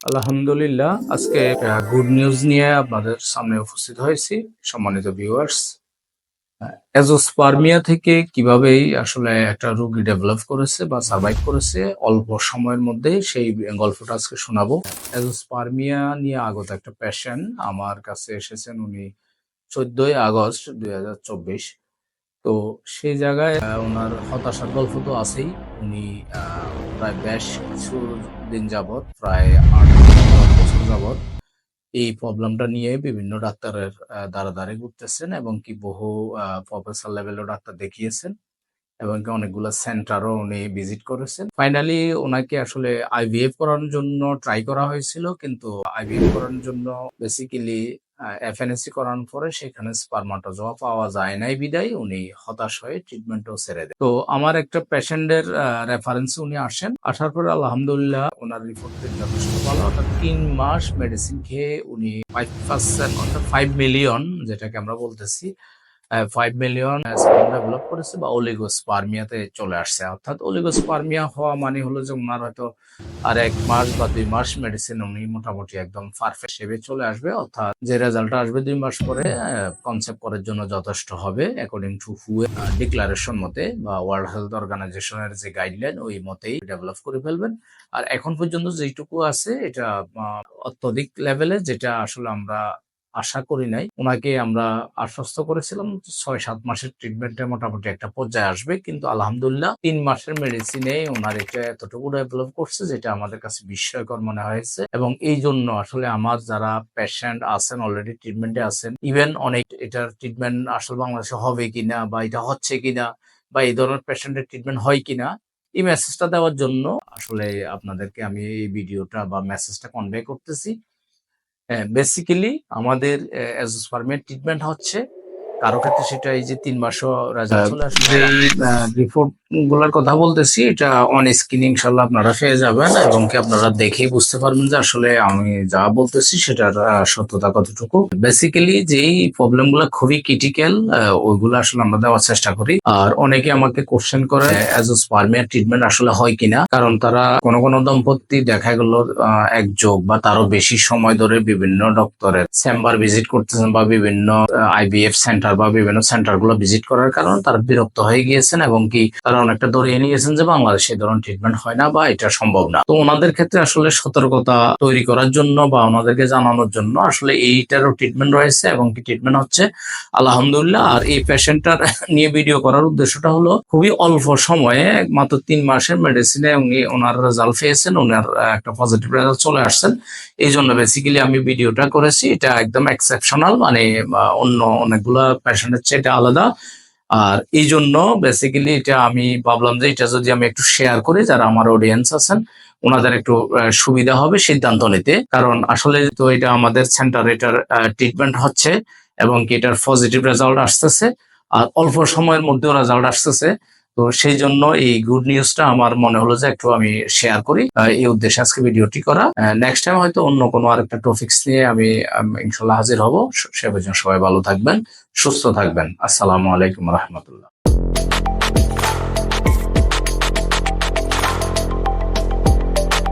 আলহামদুলিল্লাহ আজকে good news নিয়ে আপনাদের সামনে উপস্থিত হয়েছি সম্মানিত ভিউয়ার্স এজোস্পার্মিয়া থেকে কিভাবেই আসলে একটা রোগী ডেভেলপ করেছে বা সার্ভাইভ করেছে অল্প সময়ের মধ্যে সেই গল্পটা আজকে শোনাবো। এজোস্পার্মিয়া নিয়ে আগত একটা পেশেন্ট আমার কাছে এসেছেন উনি চোদ্দই আগস্ট দুই হাজার চব্বিশ। তো সেই জায়গায় ওনার হতাশার গল্প তো আছেই। উনি আহ, প্রায় বেশ কিছু দিন যাবৎ, প্রায় আট বছর যাবত এই প্রবলেমটা নিয়ে বিভিন্ন ডাক্তারের দ্বারা ঘুরতেছেন এবং কি বহু প্রফেসর লেভেলের ডাক্তার দেখিয়েছেন এবং অনেকগুলো সেন্টারও উনি ভিজিট করেছেন। ফাইনালি ওনাকে আসলে আইভিএফ করানোর জন্য ট্রাই করা হয়েছিল, কিন্তু আইভিএফ করানোর জন্য বেসিক্যালি এফএনএসসি করানোর পরে সেখানে স্পার্মাটোজোয়া পাওয়া যায় নাই বিদায়, উনি হতাশ হয়ে ট্রিটমেন্টও ছেড়ে দেয় তো আমার একটা পেশেন্টের রেফারেন্স উনি আসেন। আসার পরে আলহামদুলিল্লাহ ওনার রিপোর্ট যথেষ্ট ভালো। অর্থাৎ তিন মাস মেডিসিন খেয়ে উনি ফাইভ পার্সেন্ট অর্থাৎ ফাইভ মিলিয়ন যেটাকে আমরা বলতেছি ফাইভ মিলিয়ন ডেভেলপ করেছে বা অলিগোস্পার্মিয়াতে চলে আসছে। অর্থাৎ অলিগোস্পার্মিয়া হওয়া মানে হলো যে ওনার হয়তো আর এক মাস বা দুই মাস মেডিসিন উনি মোটামুটি একদম পারফেক্ট হিসেবে চলে আসবে। অর্থাৎ যে রেজাল্ট আসবে দুই মাস পরে কনসেপ্ট করার জন্য যথেষ্ট হবে। অ্যাকর্ডিং টু হু ডিক্লারেশন মতে বা ওয়ার্ল্ড হেলথ অর্গানাইজেশনের যে গাইডলাইন ওই মতেই ডেভেলপ করে ফেলবেন। আর এখন পর্যন্ত যেটুকু আছে, এটা অত্যধিক লেভেলে যেটা আসলে আমরা আশা করি নাই। ওনাকে আমরা আশ্বস্ত করেছিলাম ছয় সাত মাসের ট্রিটমেন্টে মোটামুটি একটা পর্যায়ে আসবে। কিন্তু আলহামদুলিল্লাহ তিন মাসের মেডিসিনে ওনার এটা এতটুকু ডেভেলপ করছে যেটা আমাদের কাছে বিস্ময়কর মনে হয়েছে। এবং এই জন্য আসলে আমার যারা পেশেন্ট আছেন অলরেডি ট্রিটমেন্টে আছেন ইভেন অনেক এটার ট্রিটমেন্ট আসলে বাংলাদেশে হবে কিনা বা এটা হচ্ছে কিনা বা এই ধরনের পেশেন্টের ট্রিটমেন্ট হয় কিনা, এই মেসেজটা দেওয়ার জন্য আসলে আপনাদেরকে আমি এই ভিডিওটা বা মেসেজটা কনভে করতেছি। বেসিক্যালি আমাদের অ্যাজোস্পার্মিয়ার ট্রিটমেন্ট হচ্ছে কারও ক্ষেত্রে সেটা এই যে তিন মাসও চলে যে রিপোর্টগুলার কথা বলতেছি এটা অন স্ক্রিন ইনশাল্লাহ আপনারা পেয়ে যাবেন এবং কি আপনারা দেখেই বুঝতে পারবেন যে আসলে আমি যা বলতেছি সেটার সত্যতা কতটুকু। বেসিক্যালি যেই প্রবলেমগুলো খুবই ক্রিটিক্যাল ওইগুলো আসলে আমরা দেওয়ার চেষ্টা করি। আর অনেকে আমাকে কোশ্চেন করে অ্যাজোস্পার্মিয়ার ট্রিটমেন্ট আসলে হয় কিনা? কারণ তারা কোন কোন দম্পতি দেখা গেল এক যোগ বা তারও বেশি সময় ধরে বিভিন্ন ডক্টরের চেম্বার ভিজিট করতেছেন বা বিভিন্ন আইবিএফ সেন্টার বা বিভিন্ন সেন্টারগুলো ভিজিট করার কারণে তারা বিরক্ত হয়ে গিয়েছেন এবং কি তারা অনেকটা ধরিয়ে নিয়েছেন যে বাংলাদেশে এই ধরনের ট্রিটমেন্ট হয় না বা এটা সম্ভব না। তো ওনাদের ক্ষেত্রে আসলে সতর্কতা তৈরি করার জন্য বা ওনাদেরকে জানানোর জন্য আসলে এইটারও ট্রিটমেন্ট রয়েছে এবং কি ট্রিটমেন্ট হচ্ছে আলহামদুলিল্লাহ। আর এই পেশেন্টটার নিয়ে ভিডিও করার উদ্দেশ্যটা হলো খুবই অল্প সময়ে মাত্র তিন মাসের মেডিসিনে উনি ওনার রেজাল্ট পেয়েছেন, ওনার একটা পজিটিভ রেজাল্ট চলে আসছেন। এই জন্য বেসিক্যালি আমি ভিডিওটা করেছি। এটা একদম এক্সেপশনাল মানে অন্য অনেকগুলা পেশেন্টের চেয়ে এটা আলাদা। আর এই জন্য বেসিক্যালি এটা আমি ভাবলাম যে এটা যদি আমি একটু শেয়ার করি, যারা আমার অডিয়েন্স আছেন, ওনাদের একটু সুবিধা হবে সিদ্ধান্ত নিতে। কারণ আসলে তো এটা আমাদের সেন্টার এটার ট্রিটমেন্ট হচ্ছে এবং এটার পজিটিভ রেজাল্ট আসতেছে। আর অল্প সময়ের মধ্যেও রেজাল্ট আসতেছে। তো সেই জন্য এই গুড নিউজটা আমার মনে হলো যে একটু আমি শেয়ার করি। এই উদ্দেশ্যে আজকে ভিডিওটি করা। নেক্সট টাইম হয়তো অন্য কোনো আরেকটা টপিক্স নিয়ে আমি ইনশাল্লাহ হাজির হব। সে সবাই ভালো থাকবেন, সুস্থ থাকবেন। আসসালামু আলাইকুম রহমতুল্লাহ।